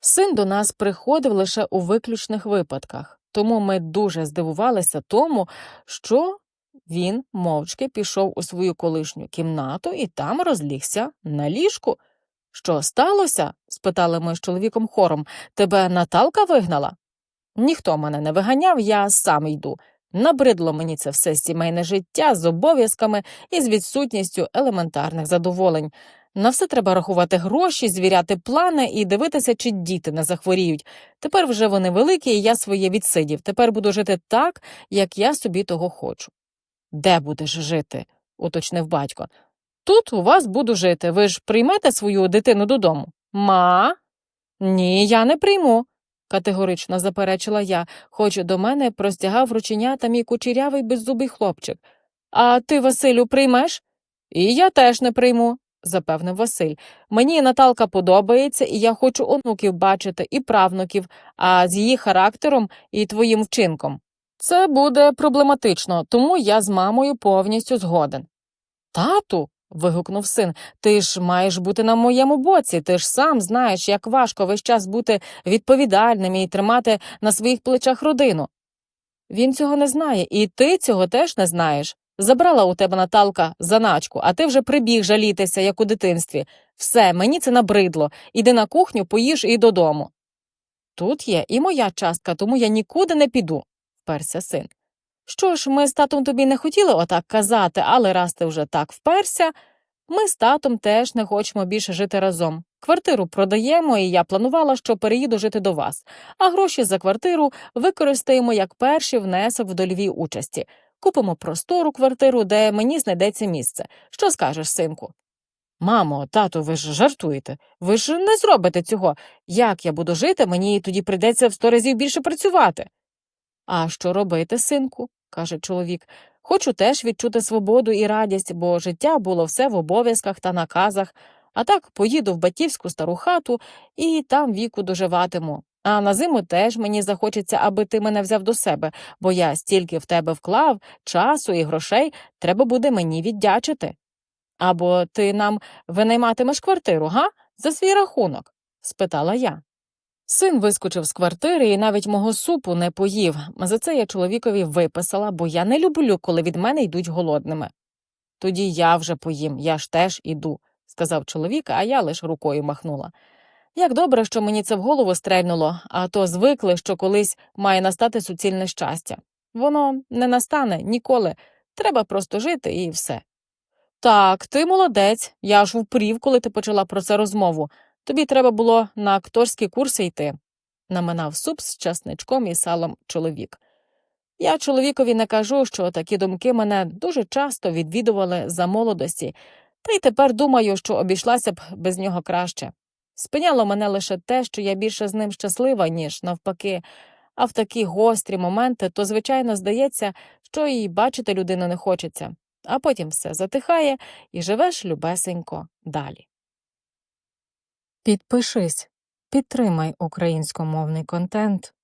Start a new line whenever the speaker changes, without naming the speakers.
Син до нас приходив лише у виключних випадках, тому ми дуже здивувалися тому, що він мовчки пішов у свою колишню кімнату і там розлігся на ліжку. Що сталося? спитали ми з чоловіком хором. Тебе Наталка вигнала? Ніхто мене не виганяв, я сам йду. Набридло мені це все сімейне життя з обов'язками і з відсутністю елементарних задоволень. На все треба рахувати гроші, звіряти плани і дивитися, чи діти не захворіють. Тепер вже вони великі, і я своє відсидів. Тепер буду жити так, як я собі того хочу. Де будеш жити? уточнив батько. Тут у вас буду жити. Ви ж приймете свою дитину додому? Ма? Ні, я не прийму, категорично заперечила я, хоч до мене простягав рученята мій кучерявий беззубий хлопчик. А ти, Василю, приймеш? І я теж не прийму, запевнив Василь. Мені Наталка подобається, і я хочу онуків бачити і правнуків, а з її характером і твоїм вчинком. Це буде проблематично, тому я з мамою повністю згоден. Тату. вигукнув син, ти ж маєш бути на моєму боці, ти ж сам знаєш, як важко весь час бути відповідальним і тримати на своїх плечах родину. Він цього не знає, і ти цього теж не знаєш. Забрала у тебе Наталка заначку, а ти вже прибіг жалітися, як у дитинстві. Все, мені це набридло. Іди на кухню, поїж і додому. Тут є і моя частка, тому я нікуди не піду, вперся син. Що ж, ми з татом тобі не хотіли отак казати, але раз ти вже так вперся, ми з татом теж не хочемо більше жити разом. Квартиру продаємо, і я планувала, що переїду жити до вас, а гроші за квартиру використаємо як перший внесок в дольовій участі. Купимо простору квартиру, де мені знайдеться місце. Що скажеш, синку? Мамо, тату, ви ж жартуєте. Ви ж не зробите цього. Як я буду жити, мені тоді прийдеться в сто разів більше працювати. А що робити, синку? каже чоловік. Хочу теж відчути свободу і радість, бо життя було все в обов'язках та наказах, а так поїду в батьківську стару хату і там віку доживатиму. А на зиму теж мені захочеться, аби ти мене взяв до себе, бо я стільки в тебе вклав, часу і грошей треба буде мені віддячити. Або ти нам винайматимеш квартиру, га? За свій рахунок? спитала я. Син вискочив з квартири і навіть мого супу не поїв. За це я чоловікові виписала, бо я не люблю, коли від мене йдуть голодними. Тоді я вже поїм, я ж теж іду, сказав чоловік, а я лиш рукою махнула. Як добре, що мені це в голову стрельнуло, а то звикли, що колись має настати суцільне щастя. Воно не настане ніколи. Треба просто жити і все. Так, ти молодець. Я аж впрів, коли ти почала про це розмову. Тобі треба було на акторські курси йти, наминав суп з часничком і салом чоловік. Я чоловікові не кажу, що такі думки мене дуже часто відвідували за молодості, та й тепер думаю, що обійшлася б без нього краще. Спиняло мене лише те, що я більше з ним щаслива, ніж навпаки, а в такі гострі моменти, то, звичайно, здається, що і бачити людину не хочеться, а потім все затихає і живеш любесенько далі. Підпишись, підтримай українськомовний контент